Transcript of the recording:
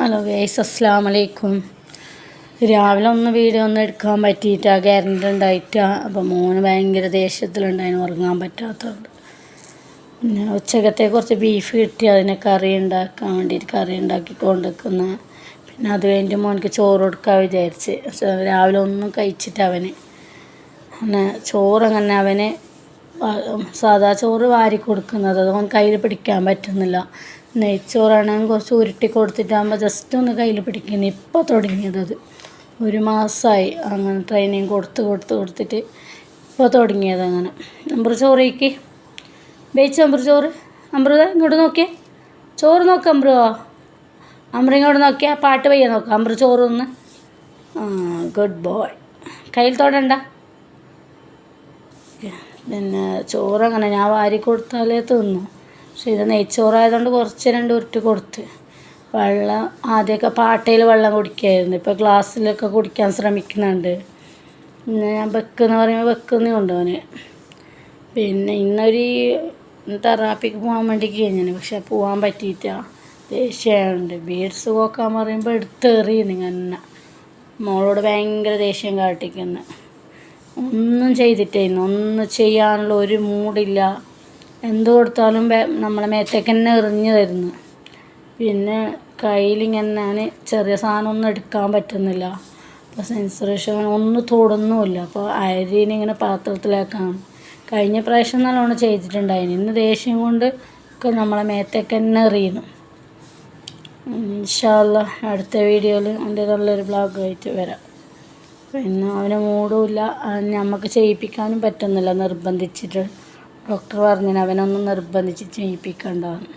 Hello guys അസ്സാം വലൈക്കും രാവിലെ ഒന്ന് വീഡിയോ ഒന്നും എടുക്കാൻ പറ്റിയിട്ടാ കറണ്ട് ഉണ്ടായിട്ടാ. അപ്പോൾ മോന് ഭയങ്കര ദേഷ്യത്തിലുണ്ടായിരുന്നു ഉറങ്ങാൻ പറ്റാത്തതുകൊണ്ട്. പിന്നെ ഉച്ചകത്തെ കുറച്ച് ബീഫ് കിട്ടി അതിനെ കറി ഉണ്ടാക്കാൻ വേണ്ടിയിട്ട് കറി ഉണ്ടാക്കി കൊണ്ടുവെക്കുന്ന. പിന്നെ അത് കഴിഞ്ഞിട്ട് മോനിക്ക് ചോറ് കൊടുക്കാൻ വിചാരിച്ച്. രാവിലെ ഒന്നും കഴിച്ചിട്ട് അവന്. അങ്ങനെ ചോറ് അങ്ങനെ അവന് സാദാ ചോറ് വാരി കൊടുക്കുന്നത്. അതുകൊണ്ട് കയ്യിൽ പിടിക്കാൻ പറ്റുന്നില്ല. നെയ്ച്ചോറാണെങ്കിൽ കുറച്ച് ഉരുട്ടി കൊടുത്തിട്ടാകുമ്പോൾ ജസ്റ്റ് ഒന്ന് കയ്യിൽ പിടിക്കുന്നു ഇപ്പോൾ തുടങ്ങിയത് ഒരു മാസമായി അങ്ങനെ ട്രെയിനിങ് കൊടുത്ത് കൊടുത്ത് കൊടുത്തിട്ട് ഇപ്പോൾ തുടങ്ങിയത് അങ്ങനെ. നമ്പർ ചോറേക്ക് ബേച്ച് അമ്പർ ചോറ്. അമ്പ്രത ഇങ്ങോട്ട് നോക്കിയേ. ചോറ് നോക്കാം അമ്പൃ അമ്പ്ര ഇങ്ങോട്ട് നോക്കിയാൽ പാട്ട് പയ്യെ നോക്കാം. അമ്പ്ര ചോറ് ഒന്ന്. ഗുഡ് ബോയ് കയ്യിൽ തൊടണ്ട. പിന്നെ ചോറ് അങ്ങനെ ഞാൻ വാരി കൊടുത്താലേ തിന്നു. പക്ഷേ ഇത് നെയ്ച്ചോറായതുകൊണ്ട് കുറച്ച് രണ്ട് ഉരുട്ടി കൊടുത്ത്. വെള്ളം ആദ്യമൊക്കെ പാട്ടയിൽ വെള്ളം കുടിക്കായിരുന്നു. ഇപ്പോൾ ഗ്ലാസ്സിലൊക്കെ കുടിക്കാൻ ശ്രമിക്കുന്നുണ്ട്. പിന്നെ ഞാൻ വെക്കുന്ന പറയുമ്പോൾ വെക്കുന്നേ കൊണ്ടുപോകാൻ പിന്നെ ഇന്നൊരു തെറാപ്പിക്ക് പോകാൻ വേണ്ടി കഴിഞ്ഞു പക്ഷെ പോകാൻ പറ്റിയിട്ടാ ദേഷ്യമുണ്ട് ബീഡ്സ് പോക്കാൻ പറയുമ്പോൾ എടുത്തെറിയുന്നു ഇങ്ങനെ മോളോട് ഭയങ്കര ദേഷ്യം കാട്ടിക്കുന്നു. ഒന്നും ചെയ്തിട്ടായിരുന്നു ഒന്നും ചെയ്യാനുള്ള ഒരു മൂടില്ല. എന്ത് കൊടുത്താലും നമ്മളെ മേത്തേക്ക് തന്നെ എറിഞ്ഞു തരുന്നു. പിന്നെ കയ്യിലിങ്ങനെ ചെറിയ സാധനം ഒന്നും എടുക്കാൻ പറ്റുന്നില്ല. അപ്പോൾ സെൻസറേഷൻ ഒന്നും തൊടുന്നുമില്ല. അപ്പോൾ അരിനെ ഇങ്ങനെ പാത്രത്തിലേക്കാണ് കഴിഞ്ഞ പ്രാവശ്യം നല്ലോണം ചെയ്തിട്ടുണ്ടായിന്. ഇന്ന് ദേഷ്യം കൊണ്ട് ഒക്കെ നമ്മളെ മേത്തേക്ക് തന്നെ എറിയുന്നു. ഇൻഷാല്ല അടുത്ത വീഡിയോയിൽ എന്റെ നല്ലൊരു ബ്ലോഗായിട്ട് വരാം. പിന്നെ അവന് മൂടുമില്ല നമുക്ക് ചെയ്യിപ്പിക്കാനും പറ്റുന്നില്ല. നിർബന്ധിച്ചിട്ട്. ഡോക്ടർ പറഞ്ഞു അവനൊന്നും നിർബന്ധിച്ച് ചെയ്യിപ്പിക്കണ്ടെന്ന്